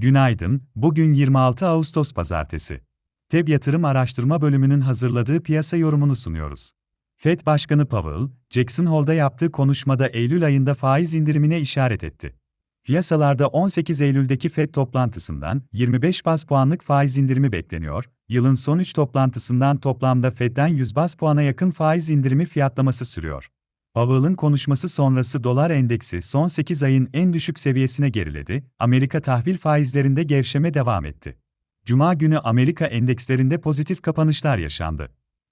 Günaydın, bugün 26 Ağustos Pazartesi. TEB Yatırım Araştırma Bölümünün hazırladığı piyasa yorumunu sunuyoruz. Fed Başkanı Powell, Jackson Hole'da yaptığı konuşmada Eylül ayında faiz indirimine işaret etti. Piyasalarda 18 Eylül'deki Fed toplantısından 25 baz puanlık faiz indirimi bekleniyor, yılın son 3 toplantısından toplamda Fed'den 100 baz puana yakın faiz indirimi fiyatlaması sürüyor. Powell'ın konuşması sonrası dolar endeksi son 8 ayın en düşük seviyesine geriledi, Amerika tahvil faizlerinde gevşeme devam etti. Cuma günü Amerika endekslerinde pozitif kapanışlar yaşandı.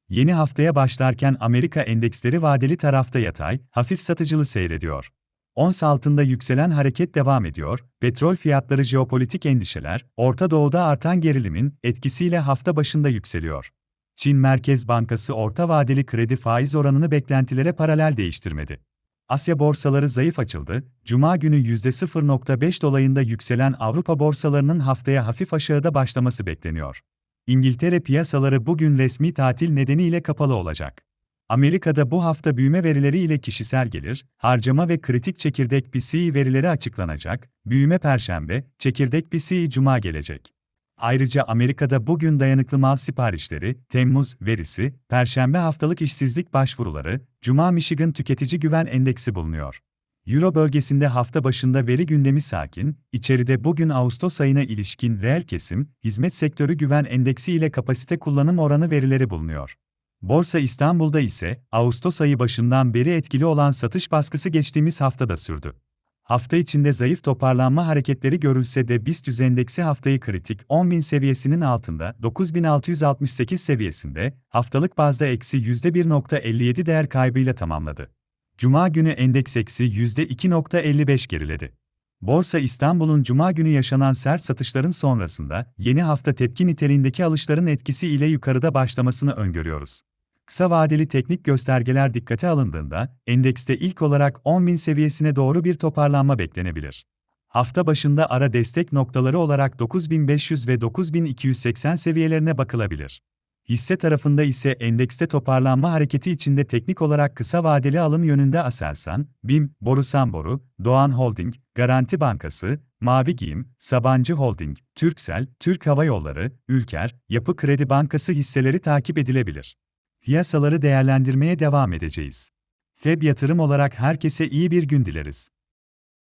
Yeni haftaya başlarken Amerika endeksleri vadeli tarafta yatay, hafif satıcılı seyrediyor. Ons altında yükselen hareket devam ediyor, petrol fiyatları jeopolitik endişeler, Orta Doğu'da artan gerilimin etkisiyle hafta başında yükseliyor. Çin Merkez Bankası orta vadeli kredi faiz oranını beklentilere paralel değiştirmedi. Asya borsaları zayıf açıldı, Cuma günü %0.5 dolayında yükselen Avrupa borsalarının haftaya hafif aşağıda başlaması bekleniyor. İngiltere piyasaları bugün resmi tatil nedeniyle kapalı olacak. Amerika'da bu hafta büyüme verileri ile kişisel gelir, harcama ve kritik çekirdek PCE verileri açıklanacak, büyüme perşembe, çekirdek PCE cuma gelecek. Ayrıca Amerika'da bugün dayanıklı mal siparişleri, Temmuz verisi, Perşembe haftalık işsizlik başvuruları, Cuma Michigan Tüketici Güven Endeksi bulunuyor. Euro bölgesinde hafta başında veri gündemi sakin, içeride bugün Ağustos ayına ilişkin reel kesim, hizmet sektörü güven endeksi ile kapasite kullanım oranı verileri bulunuyor. Borsa İstanbul'da ise Ağustos ayı başından beri etkili olan satış baskısı geçtiğimiz haftada sürdü. Hafta içinde zayıf toparlanma hareketleri görülse de BIST endeksi haftayı kritik 10.000 seviyesinin altında 9.668 seviyesinde haftalık bazda eksi %1.57 değer kaybıyla tamamladı. Cuma günü endeks eksi %2.55 geriledi. Borsa İstanbul'un Cuma günü yaşanan sert satışların sonrasında yeni hafta tepki niteliğindeki alışların etkisi ile yukarıda başlamasını öngörüyoruz. Kısa vadeli teknik göstergeler dikkate alındığında, endekste ilk olarak 10.000 seviyesine doğru bir toparlanma beklenebilir. Hafta başında ara destek noktaları olarak 9500 ve 9280 seviyelerine bakılabilir. Hisse tarafında ise endekste toparlanma hareketi içinde teknik olarak kısa vadeli alım yönünde Aselsan, BİM, Borusan Boru, Doğan Holding, Garanti Bankası, Mavi Giyim, Sabancı Holding, Türksel, Türk Hava Yolları, Ülker, Yapı Kredi Bankası hisseleri takip edilebilir piyasaları değerlendirmeye devam edeceğiz. FEB yatırım olarak herkese iyi bir gün dileriz.